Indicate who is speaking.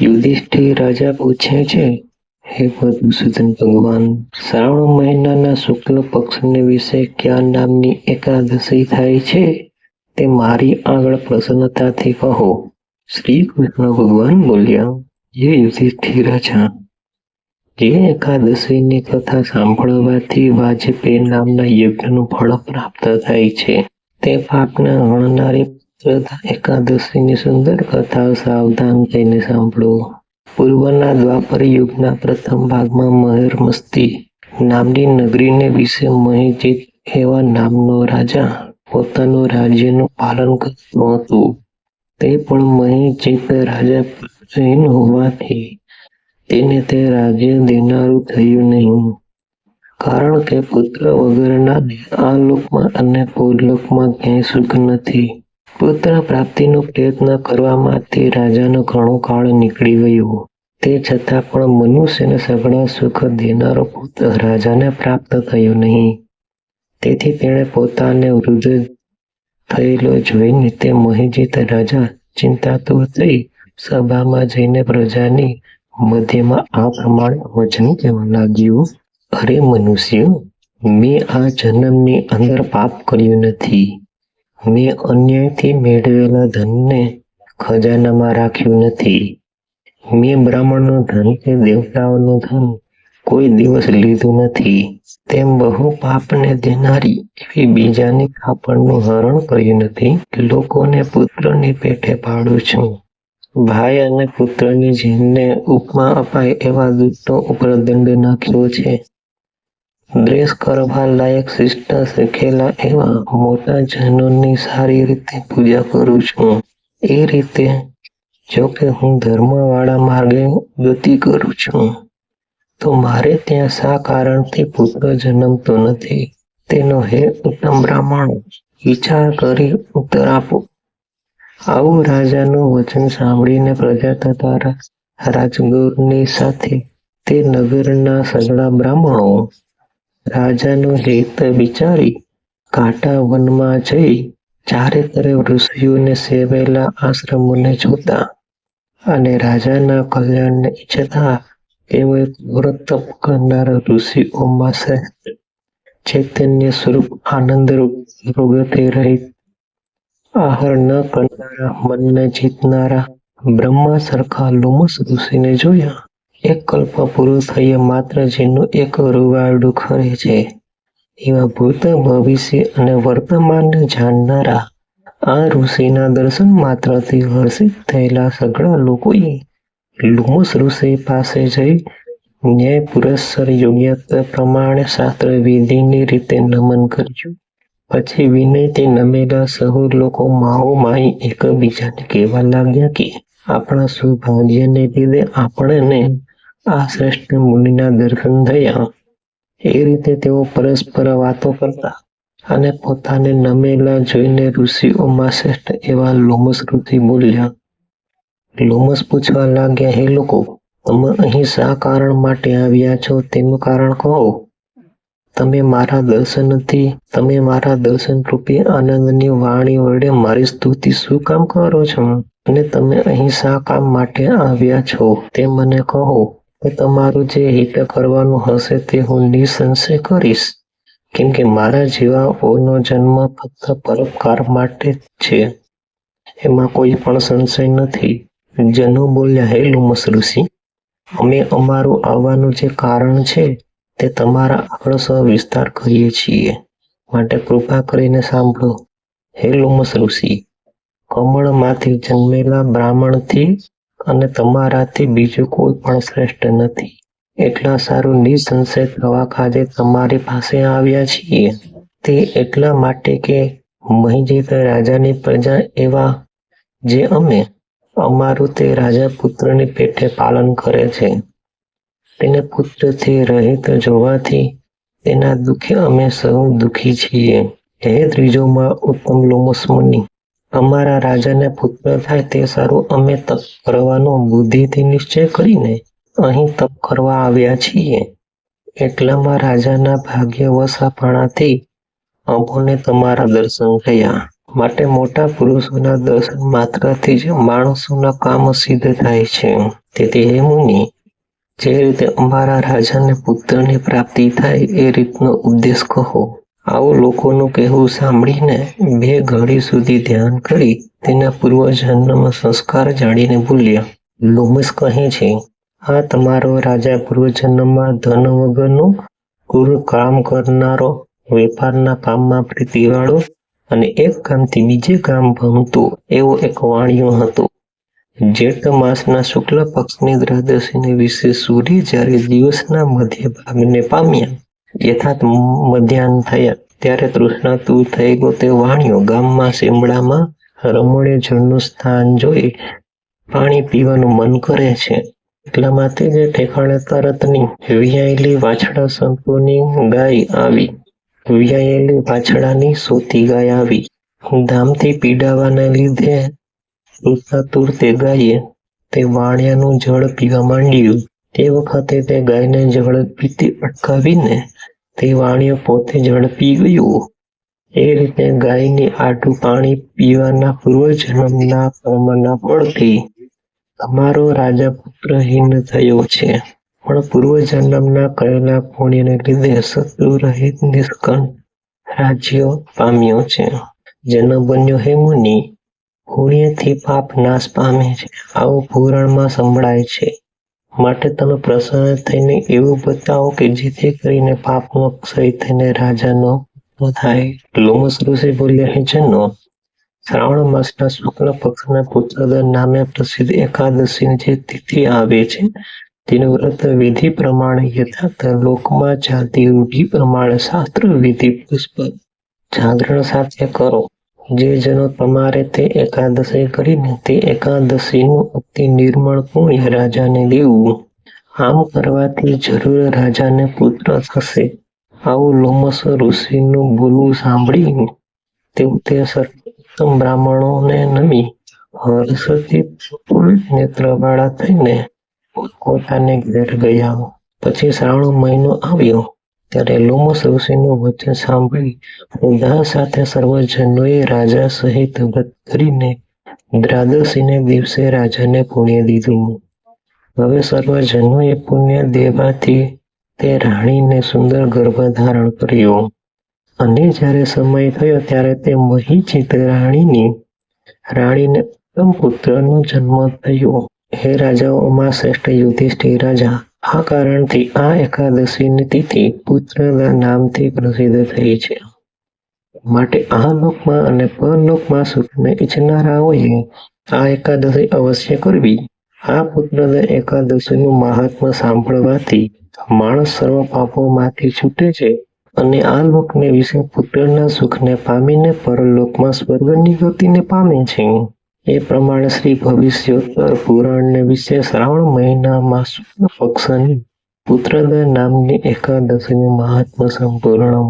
Speaker 1: યુધિષ્ઠિર રાજા પૂછે છે, હે મધુસૂદન ભગવાન, શ્રાવણ મહિનાના શુક્લ પક્ષને વિશે ક્યાં નામની એકાદશી થાય છે? તે મારી આગળ પ્રસન્નતાથી કહો. શ્રી કૃષ્ણ ભગવાન બોલ્યા, હે યુધિષ્ઠિર રાજા, જે એકાદશીની કથા સાંભળવાથી વાજપેયી નામના યજ્ઞનું ફળ પ્રાપ્ત થાય છે, તે પાપને હણનારી તથા એકાદશીની સુંદર કથા સાવધાન થઈને સાંભળો. પૂર્વના દ્વાપર યુગના પ્રથમ ભાગમાં મહેર મસ્તી નામની નગરીને વિશે મહિજીત એવા નામનો રાજા પોતાનું રાજ્યનું પાલન કરતો હતો. તે પણ મહિજીત રાજા જૈન હોવાથી તેને તે રાજ્ય દેનારું થયું નહીં. કારણ કે પુત્ર વગરના આ લોકમાં અને ભૂલોકમાં ક્યાંય સુખ નથી. પુત્ર પ્રાપ્તિનો પ્રયત્ન કરવામાં તે રાજાનો ઘણો કાળ નીકળી ગયો. તે છતાં પણ મનુષ્યને સઘળા સુખ દેનારો પુત્ર રાજાને પ્રાપ્ત થયો નહીં. તેથી તેણે પોતાને વૃદ્ધ થયેલો જોઈને તે મહિજીત રાજા ચિંતાતુર થઈ સભામાં જઈને પ્રજાની મધ્યમાં આ પ્રમાણે વચન કહેવા લાગ્યું, અરે મનુષ્ય, મેં આ જન્મની અંદર પાપ કર્યું નથી. મેં અન્યાયથી મેળવેલા ધનને ખજાનામાં રાખ્યું નથી. મેં બ્રાહ્મણનું ધન કે દેવતાઓનું ધન કોઈ દિવસ લીધું નથી. તેમ બહુ પાપને દેનારી એવી બીજાની ખાપણનું હરણ કર્યું નથી લોકોને પુત્રની પેઠે પાડું છું. ભાઈ અને પુત્રની જેમને ઉપમા અપાય એવા દૂતનો ઉપર દંડ નાખ્યો છે. દ્વેષ કરવા લાયક શિષ્ટ શીખેલા એવા મોટા જનોની સારી રીતે પૂજા કરું છું. એ રીતે જો કે હું ધર્મવાળા માર્ગે ગતિ કરું છું, તો મારે ત્યાં શા કારણથી પુત્ર જન્મતો નથી? તેનો હે ઉત્તમ બ્રાહ્મણ, વિચાર કરી ઉત્તર આપો. આવું રાજાનું વચન સાંભળીને પ્રજા તથા રાજગુરની સાથે તે નગરના સગળા બ્રાહ્મણો રાજાનો હિત વિચારી કાંટા વનમાં જઈ ચારે તરફ ઋષિઓને સેવેલા આશ્રમોને જોતા અને રાજાના કલ્યાણને ઈચ્છતા એવો વ્રત તપ કરનાર ઋષિઓમાં શ્રેષ્ઠ ચૈતન્ય સ્વરૂપ, આનંદ પ્રગતિ રહિત આહાર ન કરનારા, મનને જીતનારા બ્રહ્મા સરખા લોમસ ઋષિને જોયા. એક કલ્પ પૂરો થયા માત્ર જેનું એક રૂવાડું ખરે છે. એવા ભૂત ભવિષ્ય અને વર્તમાનને જાણનારા આ ઋષિના દર્શન માત્રથી હર્ષિત થયેલા સઘળા લોકોએ લોમસ ઋષિ પાસે જઈ ન્યાય પુરસ્સર યોગ્યતા પ્રમાણે શાસ્ત્ર વિધિની રીતે નમન કર્યું. પછી વિનયથી નમેલા સહુ લોકો માઓ માઈ એકબીજાને કહેવા લાગ્યા કે, આપણા સૌભાગ્યને લીધે આપણને આ શ્રેષ્ઠ મુનિના દર્શન થયા. એ રીતે તેઓ પરસ્પર વાતો કરતા અને પોતાને નમેલા જોઈને ઋષિઓમાં શ્રેષ્ઠ એવા લોમસ ઋષિ બોલ્યા લોમસ પૂછવા લાગ્યા હે લોકો, તમે અહીં શા કારણ માટે આવ્યા છો તેનું કારણ કહો. તમે મારા દર્શનથી તમે મારા દર્શન રૂપી આનંદની વાણી વડે મારી સ્તુતિ શું કામ કરો છો? અને તમે અહીં શા કામ માટે આવ્યા છો તે મને કહો. તો તમારું જે હિત કરવાનું હશે તે હું નિસંશય કરીશ. કેમ કે મારા જેવાઓનો જન્મ ફક્ત પરોપકાર માટે જ છે. એમાં કોઈ પણ સંશય નથી. જનો બોલ્યા, હે લુમસ ઋષિ, અમે અમારું આવવાનું જે કારણ છે તે તમારા આગળ સહ વિસ્તાર કરીએ છીએ. માટે કૃપા કરીને સાંભળો. હે લુમસ ઋષિ, કમળમાંથી જન્મેલા બ્રાહ્મણથી અને તમારાથી બીજું કોઈ પણ શ્રેષ્ઠ નથી. એટલા સારું નિસંશય થવા ખાતે તમારી પાસે આવ્યા છીએ. તે એટલા માટે કે મહિજીત રાજાની પ્રજા એવા જે અમે, અમારું તે રાજા પુત્રની પેટે પાલન કરે છે. તેને પુત્રથી રહિત જોવાથી તેના દુઃખે અમે સૌ દુઃખી છીએ. હે ત્રીજોમાં ઉત્તમ લોમસ મુનિ અમારા રાજાને પુત્ર થાય તે સારું. અમે તપ કરવાનો બુદ્ધિથી નિશ્ચય કરીને અહીં તપ કરવા આવ્યા છીએ. એટલામાં રાજાના ભાગ્યવશાપણાથી અમોને તમારા દર્શન થયા. માટે મોટા પુરુષોના દર્શન માત્રથી જ માણસોના કામ સિદ્ધ થાય છે. તેથી હે મુનિ, જે રીતે અમારા રાજાને પુત્રની પ્રાપ્તિ થાય એ રીતનો ઉપદેશ કહો. આવો લોકોનું કહેવું સાંભળીને બે ઘડી સુધી ધ્યાન કરી તેના પૂર્વજન્મ સંસ્કાર જાણીને ભૂલ્યા લોમસ કહે છે, આ તમારો રાજા પૂર્વજન્મમાં ધન વગરનો ક્રૂર કામ કરનારો વેપારના કામમાં પ્રીતિવાળો અને એક કામથી બીજે કામ ભમતો એવો એક વાણિયો હતો. જેઠ માસના શુક્લ પક્ષની દ્રાદશીને વિશે સૂર્ય જ્યારે દિવસના મધ્ય ભાગને પામ્યા યથાર્થ મધ્યાહન થયા. ત્યારે તૃષ્ણાતુર થઈ ગયો તે વાણિયો. ગામમાં શેમડામાં રમણીય જળનું સ્થાન જોઈ પાણી પીવાનું મન કરે છે. એટલા માટે જે ઠેકાણે તરતની વિયાયેલી વાછડા સંતોની ગાય આવી. વિયાયેલી વાછડાની સોતી ગાય આવી. ધામથી પીડાવાના લીધે તૃષ્ણાતુર તે ગાયે તે વાણિયાનું જળ પીવા માંડ્યું. તે વખતે તે ગાયને જળ પીતી અટકાવીને તે વાણિયો પોતે ઝડપી ગયું. એ રીતે ગાયની આટું પાણી પીવાના પૂર્વજન્મના કર્મના ફળથી તમારો રાજા પુત્રહીન થયો છે. પણ પૂર્વજન્મના કરેલા પુણ્યને લીધે શત્રુ રહિત નિષ્કંઠ રાજ્ય પામ્યો છે. જેનો બન્યો હે મુનિ. પુણ્યથી પાપ નાશ પામે છે. આવું પુરાણમાં સંભળાય છે. માટે તમે પ્રસન્ન થઈને એવું બતાવો કે જેથી કરીને પાપનો ક્ષય થઈને રાજાનો થાય. લોમસ ઋષિ બોલ્યા હે જનો શ્રાવણ માસના શુક્લ પક્ષના પુત્રદર નામે પ્રસિદ્ધ એકાદશીની જે તિથિ આવે છે, તેનું વ્રત વિધિ પ્રમાણે યથાર્થ લોકમાં જાતિ રૂઢિ પ્રમાણે શાસ્ત્ર વિધિ પુષ્પ જાગરણ સાથે કરો. જે જનો તમારે તે એકાદશી કરીને તે એકાદશીનું અતિ નિર્મળ પુણ્ય રાજાને દેવું. આમ કરવાથી જરૂર રાજાને પુત્ર થશે. આવું લોમસ ઋષિનું બોલવું સાંભળી તેવું તે સર્વોત્તમ બ્રાહ્મણોને નમી. હર્ષથી નેત્રવાળા થઈને પોતાને ઘેર ગયા. પછી શ્રાવણ મહિનો આવ્યો. ત્યારે લોમસ ઋષિનું વચન સાંભળી ઉદાહ સાથે સર્વજનોએ રાજા સહિત વ્રત કરીને દ્રાદશીને દિવસે રાજાને પુણ્ય દીધું. હવે સર્વજનોએ પુણ્ય દેવાથી તે રાણીને સુંદર ગર્ભ ધારણ કર્યો. અને જ્યારે સમય થયો ત્યારે તે મહીચિત રાણીની રાણીને ઉત્તમ પુત્રનો જન્મ થયો. હે રાજાઓમાં શ્રેષ્ઠ યુધિષ્ઠિર રાજા આ કારણથી આ એકાદશીની તિથિ પુત્રના નામથી પ્રસિદ્ધ થઈ છે. માટે આ લોકમાં અને પરલોકમાં સુખને ઈચ્છનારાઓએ આ એકાદશી અવશ્ય કરવી. આ પુત્રદ એકાદશીનું મહાત્મ્ય સાંભળવાથી માણસ સર્વ પાપોમાંથી છૂટે છે અને આ લોકને વિશે પુત્રના સુખને પામીને પરલોકમાં સ્વર્ગની ગતિને પામે છે. એ પ્રમાણે શ્રી ભવિષ્યોત્તર પુરાણને વિશે શ્રાવણ મહિનામાં શુક્લ પક્ષની પુત્રદ નામની એકાદશીનું મહાત્મ્ય સંપૂર્ણ